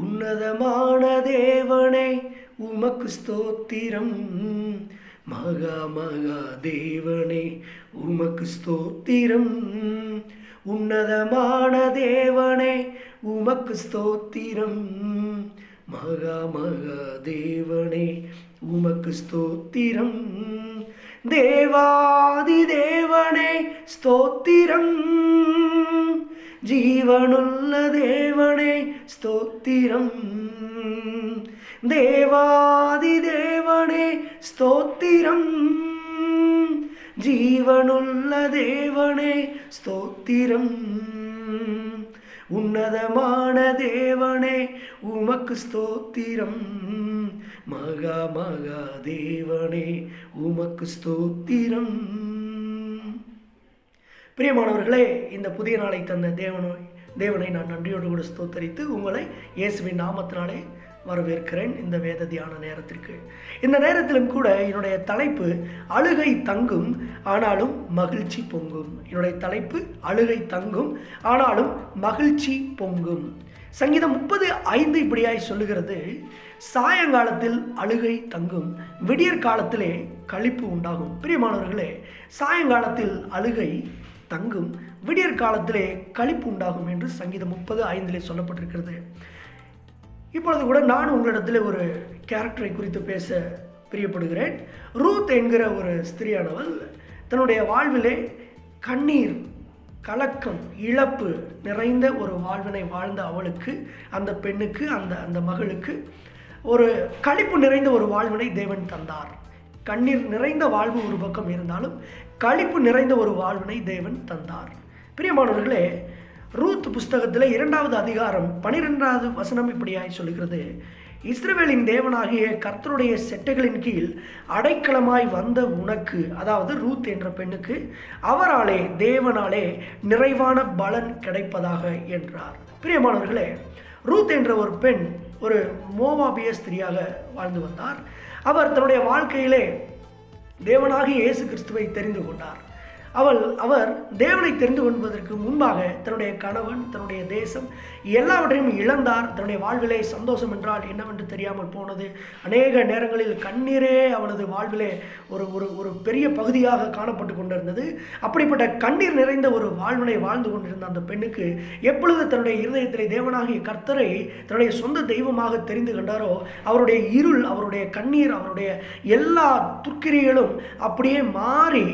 உன்னதமான தேவனே உமக்கு ஸ்தோத்திரம். மகா மகா தேவனே உமக்கு ஸ்தோத்திரம். உன்னதமான தேவனே உமக்கு ஸ்தோத்திரம். மகா மகா தேவனே உமக்கு ஸ்தோத்திரம். தேவாதி தேவனே ஸ்தோத்திரம். ஜீவனுள்ள தேவனே ஸ்தோத்திரம். தேவாதி தேவனே ஸ்தோத்திரம். ஜீவனுள்ள தேவனே ஸ்தோத்திரம். உன்னதமான தேவனே உமக்கு ஸ்தோத்திரம். மகா மகா தேவனே உமக்கு ஸ்தோத்திரம். பிரியமானவர்களே இந்த புதிய நாளை தந்த தேவனை தேவனை நான் நன்றியோடு கூட ஸ்தோத்தரித்து உங்களை இயேசுவின் நாமத்தினாலே வரவேற்கிறேன் இந்த வேத தியான நேரத்திற்கு. இந்த நேரத்திலும் கூட என்னுடைய தலைப்பு அழுகை தங்கும் ஆனாலும் மகிழ்ச்சி பொங்கும். என்னுடைய தலைப்பு அழுகை தங்கும் ஆனாலும் மகிழ்ச்சி பொங்கும். சங்கீதம் முப்பது ஐந்து இப்படியாய் சொல்லுகிறது சாயங்காலத்தில் அழுகை தங்கும் விடியற் காலத்திலே கழிப்பு உண்டாகும். பிரியமானவர்களே சாயங்காலத்தில் அழுகை தங்கும் விடியற் காலத்திலே கழிப்பு உண்டாகும் என்று சங்கீதம் முப்பது ஐந்திலே சொல்லப்பட்டிருக்கிறது. இப்பொழுது கூட நான் உங்களிடத்தில் ஒரு கேரக்டரை குறித்து பேச பிரியப்படுகிறேன். ரூத் என்கிற ஒரு ஸ்திரியானவள் தன்னுடைய வாழ்விலே கண்ணீர் கலக்கம் இழப்பு நிறைந்த ஒரு வாழ்வினை வாழ்ந்த அவளுக்கு அந்த பெண்ணுக்கு அந்த அந்த மகளுக்கு ஒரு களிப்பு நிறைந்த ஒரு வாழ்வினை தேவன் தந்தார். கண்ணீர் நிறைந்த வாழ்வு ஒரு பக்கம் இருந்தாலும் களிப்பு நிறைந்த ஒரு வாழ்வினை தேவன் தந்தார். பிரியமானவர்களே ரூத் புஸ்தகத்தில் இரண்டாவது அதிகாரம் பனிரெண்டாவது வசனம் இப்படியாய் சொல்கிறது இஸ்ரேவேலின் தேவனாகிய கர்த்தருடைய செட்டைகளின் கீழ் அடைக்கலமாய் வந்த உனக்கு அதாவது ரூத் என்ற பெண்ணுக்கு அவராலே தேவனாலே நிறைவான பலன் கிடைப்பதாக என்றார். பிரியமானவர்களே ரூத் என்ற ஒரு பெண் ஒரு மோவாபிய ஸ்திரியாக வாழ்ந்து வந்தார். அவர் தன்னுடைய வாழ்க்கையிலே தேவனாகி இயேசு கிறிஸ்துவை தெரிந்து கொண்டார். அவள் அவர் தேவனை தெரிந்து கொள்வதற்கு முன்பாக தன்னுடைய கணவன் தன்னுடைய தேசம் எல்லாவற்றையும் இழந்தார். தன்னுடைய வாழ்விலே சந்தோஷம் என்றால் என்னவென்று தெரியாமல் போனது. அநேக நேரங்களில் கண்ணீரே அவளது வாழ்விலே ஒரு ஒரு ஒரு பெரிய பகுதியாக காணப்பட்டு கொண்டிருந்தது. அப்படிப்பட்ட கண்ணீர் நிறைந்த ஒரு வாழ்வினை வாழ்ந்து கொண்டிருந்த அந்த பெண்ணுக்கு எப்பொழுது தன்னுடைய இருதயத்திலே தேவனாகிய கர்த்தரை தன்னுடைய சொந்த தெய்வமாக தெரிந்து கொண்டாரோ அவருடைய இருள் அவருடைய கண்ணீர் அவருடைய எல்லா துர்க்கிரிகளும் அப்படியே மாறி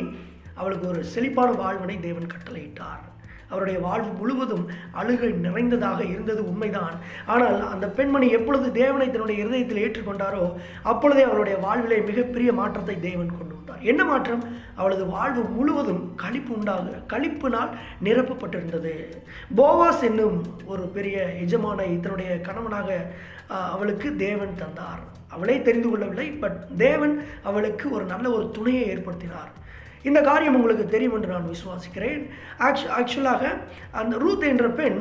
அவளுக்கு ஒரு செழிப்பான வாழ்வினை தேவன் கட்டளையிட்டார். அவருடைய வாழ்வு முழுவதும் அழுகை நிறைந்ததாக இருந்தது உண்மைதான். ஆனால் அந்த பெண்மணி எப்பொழுது தேவனை தன்னுடைய இருதயத்தில் ஏற்றுக்கொண்டாரோ அப்பொழுதே அவருடைய வாழ்விலே மிகப்பெரிய மாற்றத்தை தேவன் கொண்டு வந்தார். என்ன மாற்றம்? அவளது வாழ்வு முழுவதும் கழிப்பு உண்டாக கழிப்பினால் நிரப்பப்பட்டிருந்தது. போவாஸ் என்னும் ஒரு பெரிய எஜமான இதனுடைய கணவனாக அவளுக்கு தேவன் தந்தார். அவளே தெரிந்து கொள்ளவில்லை பட் தேவன் அவளுக்கு ஒரு நல்ல ஒரு துணையை ஏற்படுத்தினார். இந்த காரியம் உங்களுக்கு தெரியும் என்று நான் விசுவாசிக்கிறேன். ஆக்சு ஆக்சுவலாக அந்த ரூத் என்ற பெண்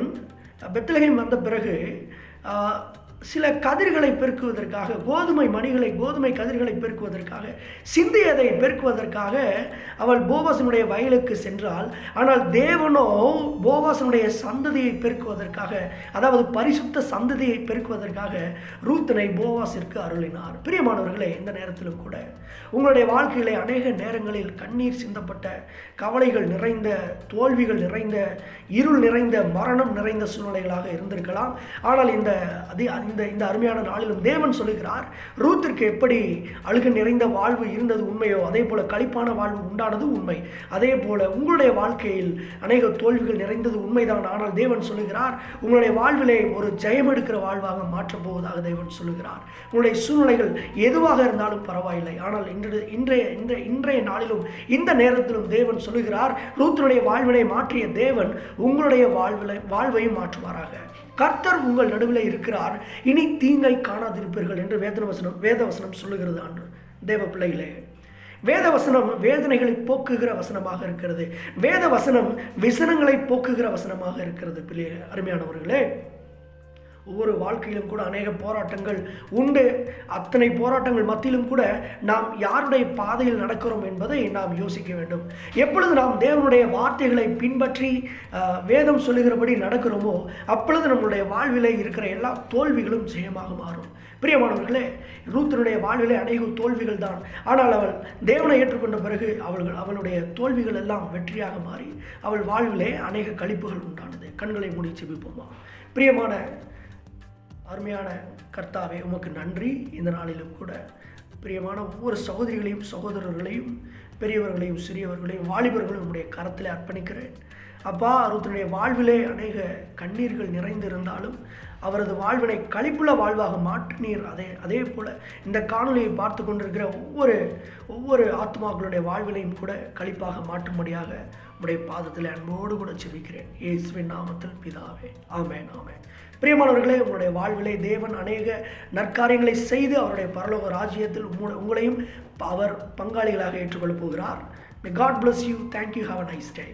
பெத்லகேம் வந்த பிறகு சில கதிர்களை பெருக்குவதற்காக கோதுமை மணிகளை கோதுமை கதிர்களை பெருக்குவதற்காக சிந்தியதை பெருக்குவதற்காக அவள் போவாசனுடைய வயலுக்கு சென்றால் ஆனால் தேவனோ போவாசனுடைய சந்ததியை பெருக்குவதற்காக அதாவது பரிசுத்த சந்ததியை பெருக்குவதற்காக ரூத்தனை போவாசிற்கு அருளினார். பிரியமானவர்களே இந்த நேரத்திலும் கூட உங்களுடைய வாழ்க்கையிலே அநேக நேரங்களில் கண்ணீர் சிந்தப்பட்ட கவலைகள் நிறைந்த தோல்விகள் நிறைந்த இருள் நிறைந்த மரணம் நிறைந்த சூழ்நிலைகளாக இருந்திருக்கலாம். ஆனால் இந்த அதி இந்த இந்த அருமையான நாளிலும் தேவன் சொல்லுகிறார் ரூத்திற்கு எப்படி அழுக நிறைந்த வாழ்வு இருந்தது உண்மையோ அதே போல கழிப்பான வாழ்வு உண்டானது உண்மை. அதே போல உங்களுடைய வாழ்க்கையில் அநேக தோல்விகள் நிறைந்தது உண்மைதான். ஆனால் தேவன் சொல்லுகிறார் உங்களுடைய வாழ்விலே ஒரு ஜெயம் எடுக்கிற வாழ்வாக மாற்றப் போவதாக தேவன் சொல்லுகிறார். உங்களுடைய சூழ்நிலைகள் எதுவாக இருந்தாலும் பரவாயில்லை. ஆனால் இன்று இன்றைய இந்த இன்றைய நாளிலும் இந்த நேரத்திலும் தேவன் சொல்லுகிறார் ரூத்தினுடைய வாழ்வினை மாற்றிய தேவன் உங்களுடைய வாழ்விலை வாழ்வையும் மாற்றுவாராக. கர்த்தர் உங்கள் நடுவில் இருக்கிறார். இனி தீங்கை காணாதிருப்பீர்கள் என்று வேதன வசனம் வேதவசனம் சொல்லுகிறது ஆண்டு. தேவ பிள்ளைகளே வேத வசனம் வேதனைகளை போக்குகிற வசனமாக இருக்கிறது. வேத வசனம் விசனங்களை போக்குகிற வசனமாக இருக்கிறது பிள்ளை அருமையானவர்களே. ஒவ்வொரு வாழ்க்கையிலும் கூட அநேக போராட்டங்கள் உண்டு. அத்தனை போராட்டங்கள் மத்தியிலும் கூட நாம் யாருடைய பாதையில் நடக்கிறோம் என்பதை நாம் யோசிக்க வேண்டும். எப்பொழுது நாம் தேவனுடைய வார்த்தைகளை பின்பற்றி வேதம் சொல்லுகிறபடி நடக்கிறோமோ அப்பொழுது நம்மளுடைய வாழ்வில் இருக்கிற எல்லா தோல்விகளும் ஜெயமாக மாறும். பிரியமானவர்களே ரூத்தனுடைய வாழ்விலே அநேக தோல்விகள் தான். ஆனால் அவள் தேவனை ஏற்றுக்கொண்ட பிறகு அவள்கள் அவளுடைய தோல்விகள் எல்லாம் வெற்றியாக மாறி அவள் வாழ்விலே அநேக கழிப்புகள் உண்டானது. கண்களை மூடி செபிப்போமா பிரியமான அருமையான கர்த்தாவே உமக்கு நன்றி. இந்த நாளிலும் கூட பிரியமான ஒவ்வொரு சகோதரிகளையும் சகோதரர்களையும் பெரியவர்களையும் சிறியவர்களையும் வாலிபர்களையும் உடைய கரத்தில் அர்ப்பணிக்கிறேன். அப்பா அவருடைய வாழ்விலே அநேக கண்ணீர்கள் நிறைந்திருந்தாலும் அவரது வாழ்வினை கழிப்புள்ள வாழ்வாக மாற்றினீர். அதே அதே போல் இந்த காணொலியை பார்த்து கொண்டிருக்கிற ஒவ்வொரு ஒவ்வொரு ஆத்மாக்களுடைய வாழ்விலையும் கூட கழிப்பாக மாற்றும்படியாக உடைய பாதத்தில் அன்போடு கூட செபிக்கிறேன். இயேசுவின் நாமத்தில் பிதாவே. ஆமேன் ஆமேன். பிரியமானவர்களே உங்களுடைய வாழ்விலே தேவன் அநேக நற்காரியங்களை செய்து அவருடைய பரலோக ராஜ்யத்தில் உங்களையும் அவர் பங்காளிகளாக ஏற்றுக்கொள்ளப் போகிறார். May God bless you thank you have a nice day